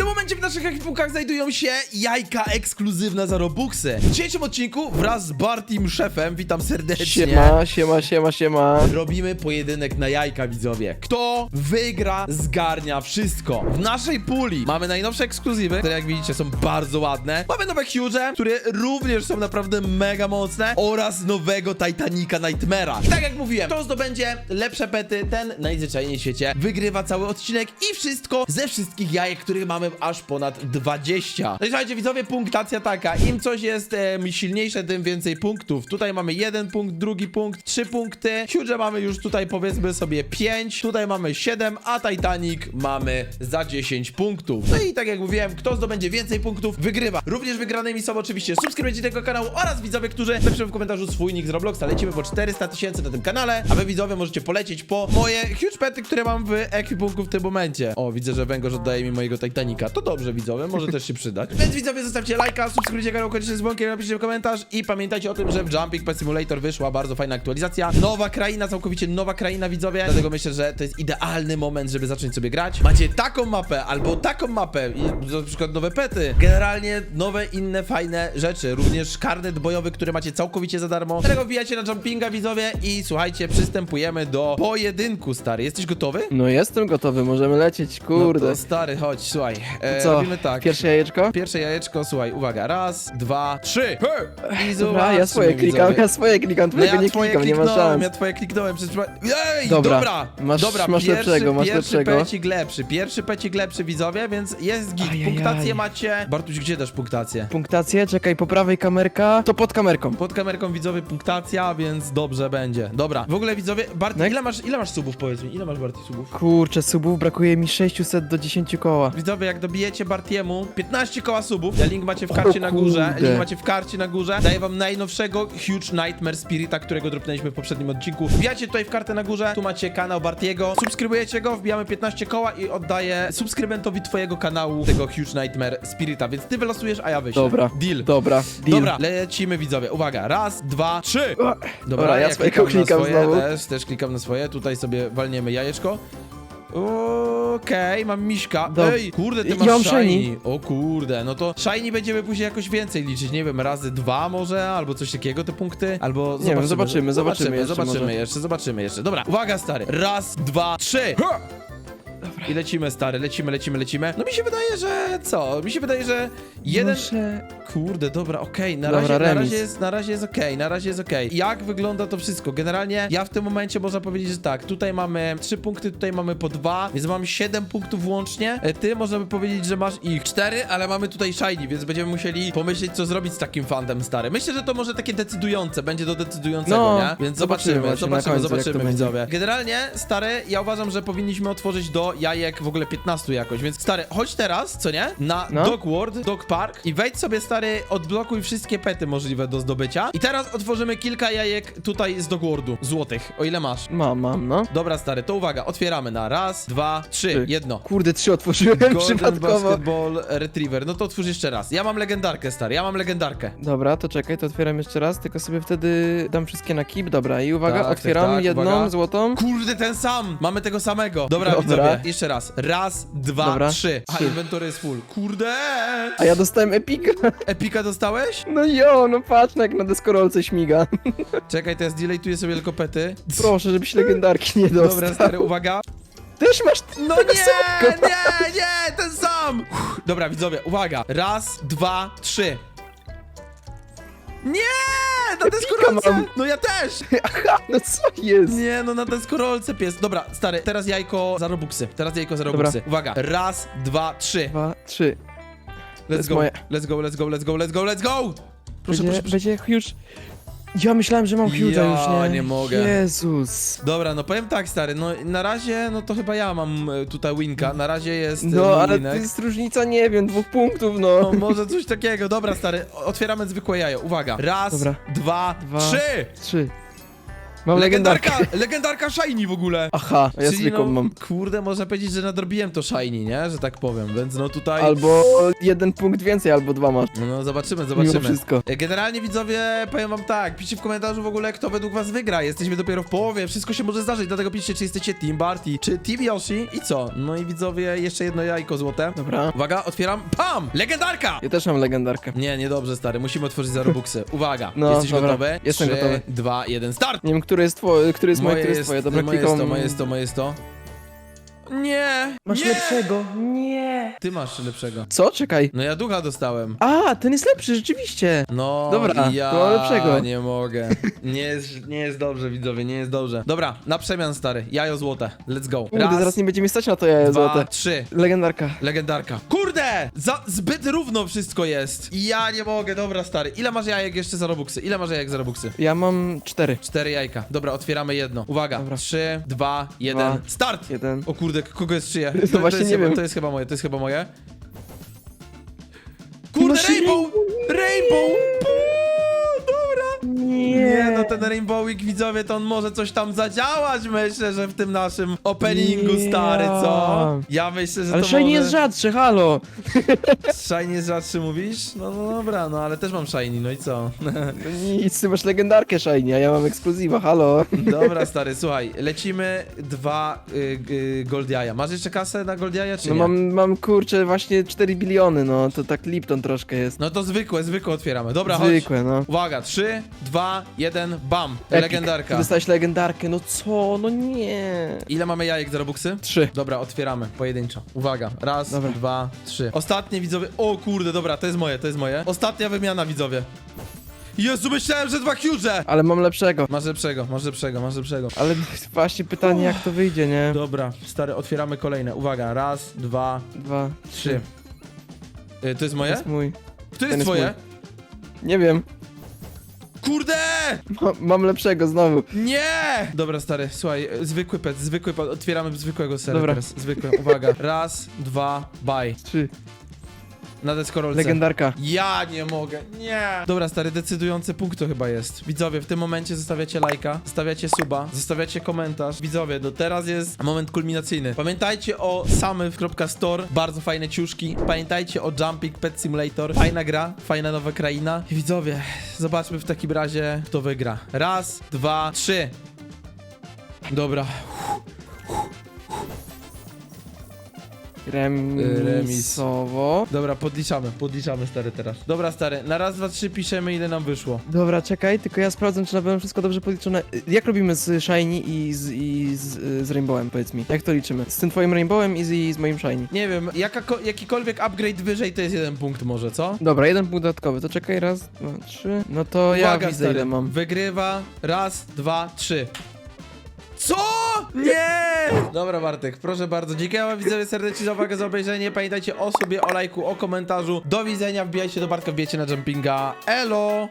tym momencie w naszych ekipukach znajdują się jajka ekskluzywne za Robuxy. W dzisiejszym odcinku wraz z Bartim Szefem, witam serdecznie. Siema, siema, siema, siema. Robimy pojedynek na jajka, widzowie. Kto wygra, zgarnia wszystko. W naszej puli mamy najnowsze ekskluzywy, które jak widzicie są bardzo ładne. Mamy nowe Huge, które również są naprawdę mega mocne oraz nowego Titanica Nightmare'a. I tak jak mówiłem, kto zdobędzie lepsze pety, ten najzwyczajniej w świecie wygrywa cały odcinek i wszystko ze wszystkich jajek, których mamy aż ponad 20. No i słuchajcie, widzowie, punktacja taka. Im coś jest em, silniejsze, tym więcej punktów. Tutaj mamy jeden punkt, drugi punkt, trzy punkty. Huge mamy już tutaj powiedzmy sobie 5, tutaj mamy 7, a Titanic mamy za 10 punktów. No i tak jak mówiłem, kto zdobędzie więcej punktów, wygrywa. Również wygranymi są oczywiście subskrybenci tego kanału oraz widzowie, którzy napiszą w komentarzu swój nick z Robloxa. Lecimy po 400 tysięcy na tym kanale, a wy widzowie możecie polecieć po moje huge pety, które mam w ekwipunku w tym momencie. O, widzę, że węgorz oddaje mi mojego Titanica. To dobrze, widzowie, może też się przydać. Więc widzowie, zostawcie lajka, subskrybujcie kanał, koniecznie z dzwonkiem, napiszcie komentarz i pamiętajcie o tym, że w Jumping Pet Simulator wyszła bardzo fajna aktualizacja. Nowa kraina, całkowicie nowa kraina, widzowie. Dlatego myślę, że to jest idealny moment, żeby zacząć sobie grać. Macie taką mapę albo taką mapę i na przykład nowe pety. Generalnie nowe, inne, fajne rzeczy. Również karnet bojowy, który macie całkowicie za darmo. Dlatego wbijacie na Jumpinga, widzowie i słuchajcie, przystępujemy do pojedynku, stary. Jesteś gotowy? No jestem gotowy, możemy lecieć, kurde. No to stary, chodź, słuchaj. E, Co, Robimy tak. pierwsze jajeczko? Pierwsze jajeczko, słuchaj, uwaga, raz, dwa, trzy. I Dobra, ja zobaczmy, swoje klikam, widzowie. ja swoje klikam, No twojego ja nie twoje klikam, nie ma kliknąłem, szans. ja twoje kliknąłem przypadek. Ej, Dobra, dobra, masz- dobra, masz pierwszy, lepszego, masz pierwszy lepszego. pecik lepszy, pierwszy pecik lepszy, widzowie, więc jest git. Ajajaj. Punktację macie. Bartuś, gdzie dasz punktację? Punktację, czekaj, po prawej kamerka, to pod kamerką. Pod kamerką widzowie punktacja, więc dobrze będzie. Dobra, w ogóle widzowie, Bart, No i- ile masz, ile masz subów, powiedz mi, ile masz Barty subów? Kurczę, subów brakuje mi 600 do 10 koła. Widzowie, jak dobijecie Bartiemu 15 koła subów, ja link macie w karcie na górze, link macie w karcie na górze, daję wam najnowszego Huge Nightmare Spirita, którego dropnęliśmy w poprzednim odcinku. Wbijacie tutaj w kartę na górze, tu macie kanał Bartiego, subskrybujecie go, wbijamy 15 koła i oddaję subskrybentowi twojego kanału tego Huge Nightmare Spirita, więc ty wylosujesz, a ja wyślę. Dobra, Deal. dobra, deal. Dobra, lecimy widzowie. Uwaga, raz, dwa, trzy. O, Dobra, ja swojego klikam na klikam swoje, znowu. Też, też klikam na swoje. Tutaj sobie walniemy jajeczko. Okej, mam miśka. Dob- Ej, kurde, ty Ja masz mam shiny. shiny. O kurde, no to shiny będziemy później jakoś więcej liczyć. Nie wiem, razy dwa może, albo coś takiego te punkty. Albo zobaczymy, zobaczymy zobaczymy, jeszcze zobaczymy może. jeszcze, zobaczymy jeszcze. Dobra, uwaga stary. Raz, dwa, trzy. Ha! I lecimy, stary, lecimy, lecimy, lecimy. No mi się wydaje, że co? Mi się wydaje, że jeden... Muszę... Kurde, dobra, okej, na, Dobra, razie, na remis. razie jest, na razie jest okej, na razie jest okej. Jak wygląda to wszystko? Generalnie ja w tym momencie można powiedzieć, że tak, tutaj mamy 3 punkty, tutaj mamy po 2, więc mam 7 punktów łącznie. E, Ty można by powiedzieć, że masz ich 4, ale mamy tutaj shiny, więc będziemy musieli pomyśleć, co zrobić z takim fandem, stary. Myślę, że to może takie decydujące, będzie do decydującego, No, nie? Więc zobaczymy zobaczymy, właśnie na zobaczymy, końcu, jak to zobaczymy, będzie. widzowie. Generalnie, stary, ja uważam, że powinniśmy otworzyć do jajek w ogóle 15 jakoś, więc stary, chodź teraz, co nie? Na No. Dog World, Dog Park i wejdź sobie, stary, odblokuj wszystkie pety możliwe do zdobycia. I teraz otworzymy kilka jajek tutaj z Dog Worldu, złotych, o ile masz. Mam, mam, no. Dobra, stary, to uwaga, otwieramy na raz, dwa, trzy, Trzy. jedno. Kurde, trzy otworzyłem Golden przypadkowo. Basketball Retriever, no to otwórz jeszcze raz. Ja mam legendarkę, stary, ja mam legendarkę. Dobra, to czekaj, to otwieram jeszcze raz, tylko sobie wtedy dam wszystkie na kip. Dobra, i uwaga, Tak, tak, otwieram tak, jedną uwaga. złotą. Kurde, ten sam! Mamy tego samego. Dobra, Dobra. widzowie, jeszcze raz. Raz, dwa, Dobra, trzy. A trzy. inwentory jest full. Kurde! A ja dostałem epika. Epika dostałeś? No jo, no patrz jak na deskorolce śmiga. Czekaj, teraz delejtuję sobie tylko pety. Proszę, żebyś legendarki nie dostał. Dobra, stary, uwaga. Też masz No tego nie, samego. nie, nie, ten sam! Uff, Dobra, widzowie, uwaga. Raz, dwa, trzy. Nie! Na deskorolce! mam. No ja też! Aha, no co jest? Nie, no na deskorolce pies. Dobra, stary, teraz jajko za robuxy. Teraz jajko za Dobra. robuxy. Uwaga. Raz, dwa, trzy. Dwa, trzy. Let's jest go, moje. let's go, let's go, let's go, let's go, let's go! Proszę, będzie, proszę, proszę. będzie już... Ja myślałem, że mam Huge'a Ja już, nie? nie mogę. Jezus. Dobra, no powiem tak, stary, no na razie, no to chyba ja mam e, tutaj winka, na razie jest e, No, mój ale to winek. jest różnica, nie wiem, dwóch punktów, no. No, może coś takiego, dobra, stary, o- otwieramy zwykłe jajo, uwaga, raz, Dobra. dwa, Dwa. trzy! Trzy. Mam legendarkę. legendarka, legendarka Shiny w ogóle. Aha, ja Czyli zwykłą no, mam. Kurde, można powiedzieć, że nadrobiłem to Shiny, nie? Że tak powiem, więc no tutaj... Albo jeden punkt więcej, albo dwa masz. No, no zobaczymy, Mimo zobaczymy. wszystko. Generalnie widzowie, powiem wam tak, piszcie w komentarzu w ogóle, kto według was wygra. Jesteśmy dopiero w połowie, wszystko się może zdarzyć, dlatego piszcie, czy jesteście Team Barty, czy Team Yoshi i co? No i widzowie, jeszcze jedno jajko złote. Dobra. Uwaga, otwieram. Pam! Legendarka! Ja też mam legendarkę. Nie, niedobrze, stary, musimy otworzyć za Robuxy. Uwaga, No, jesteś dobra. gotowy? Jestem 3, gotowy. 2, 1, start! Nie wiem, który jest twoje, który jest moje, Moje który jest twoje. Dobra, moje jest klikam. to, moje jest to, moje jest to. Nie! Masz nie! lepszego. Nie. Ty masz lepszego. Co? Czekaj. No ja ducha dostałem. A, ten jest lepszy, rzeczywiście. No, Dobra, ja to lepszego. nie mogę. Nie jest, nie jest dobrze, widzowie, nie jest dobrze. Dobra, na przemian, stary. Jajo złote. Let's go. Kurde, zaraz nie będziemy stać na to jaje dwa, złote. trzy. Legendarka. Legendarka. Za, zbyt równo wszystko jest. Ja nie mogę, dobra, stary. Ile masz jajek jeszcze za robuxy? Ile masz jajek za robuxy? Ja mam cztery. Cztery jajka. Dobra, otwieramy jedno. Uwaga. Dobra. Trzy, dwa, jeden. Dwa. Start! Jeden. O kurde, kogo jest czyje? No właśnie jest nie chyba, wiem. To jest chyba moje, to jest chyba moje. Kurde, Masz Rainbow! Rainbow! Ten Rainbowik, widzowie, to on może coś tam zadziałać, myślę, że w tym naszym openingu, stary, co? Ja myślę, że Ale to Shiny może... jest rzadszy, halo. Shiny jest rzadszy, mówisz? No, no dobra, no ale też mam Shiny, no i co? No nic, ty masz legendarkę Shiny, a ja mam ekskluzywa, halo. Dobra, stary, słuchaj, lecimy dwa y, y, gold jaja. Masz jeszcze kasę na gold jaja, czy No nie? mam, mam kurczę właśnie 4 biliony, no to tak Lipton troszkę jest. No to zwykłe, zwykłe otwieramy. Dobra, chodź. Zwykłe, no. Uwaga, 3, 2, 1, bam. Epic. Legendarka. Dostałeś legendarkę, no co, no nie. Ile mamy jajek do robuxy? Trzy. Dobra, otwieramy, pojedynczo. Uwaga, raz, Dobra. dwa, trzy. Ostatnie widzowie. O kurde, dobra, to jest moje, to jest moje. Ostatnia wymiana widzowie. Jezu, myślałem, że dwa huge! Ale mam lepszego. Masz lepszego, masz lepszego, masz lepszego. Ale właśnie pytanie, jak to wyjdzie, nie? Dobra, stary, otwieramy kolejne. Uwaga, raz, dwa, Dwa, trzy. Y, to jest To moje? jest mój. Które ten jest jest twoje? Nie wiem. Kurde! Ma, mam lepszego znowu. Nie! Dobra, stary, słuchaj, zwykły pet, zwykły pet. Otwieramy zwykłego sera Dobra. teraz. Zwykłe, uwaga. Raz, dwa, bye. Trzy. Na deskorolce. Legendarka. Ja nie mogę, nie. Dobra, stary, decydujący punkt to chyba jest. Widzowie, w tym momencie zostawiacie lajka, zostawiacie suba, zostawiacie komentarz. Widzowie, no teraz jest moment kulminacyjny. Pamiętajcie o samyw.store, bardzo fajne ciuszki. Pamiętajcie o Jumping Pet Simulator, fajna gra, fajna nowa kraina. I widzowie, zobaczmy w takim razie, kto wygra. Raz, dwa, trzy. Dobra, Remisowo. dobra, podliczamy, podliczamy stary teraz. Dobra, stary, na raz, dwa, trzy piszemy ile nam wyszło. Dobra, czekaj, tylko ja sprawdzę, czy na pewno wszystko dobrze policzone. Y, Jak robimy z Shiny i z, i z, z Rainbowem, powiedz mi? Jak to liczymy? Z tym twoim Rainbowem i z, i z moim Shiny. Nie wiem, jakikolwiek upgrade wyżej to jest jeden punkt może, co? Dobra, jeden punkt dodatkowy, to czekaj, raz, dwa, trzy. No to ja Uwaga, widzę stary, ile mam. Wygrywa raz, dwa, trzy. Co? Nie! Dobra, Bartek, proszę bardzo. Dziękuję widzowie serdecznie za uwagę, za obejrzenie. Pamiętajcie o sobie, o lajku, o komentarzu. Do widzenia, wbijajcie do Bartka, wbijajcie na jumpinga. Elo!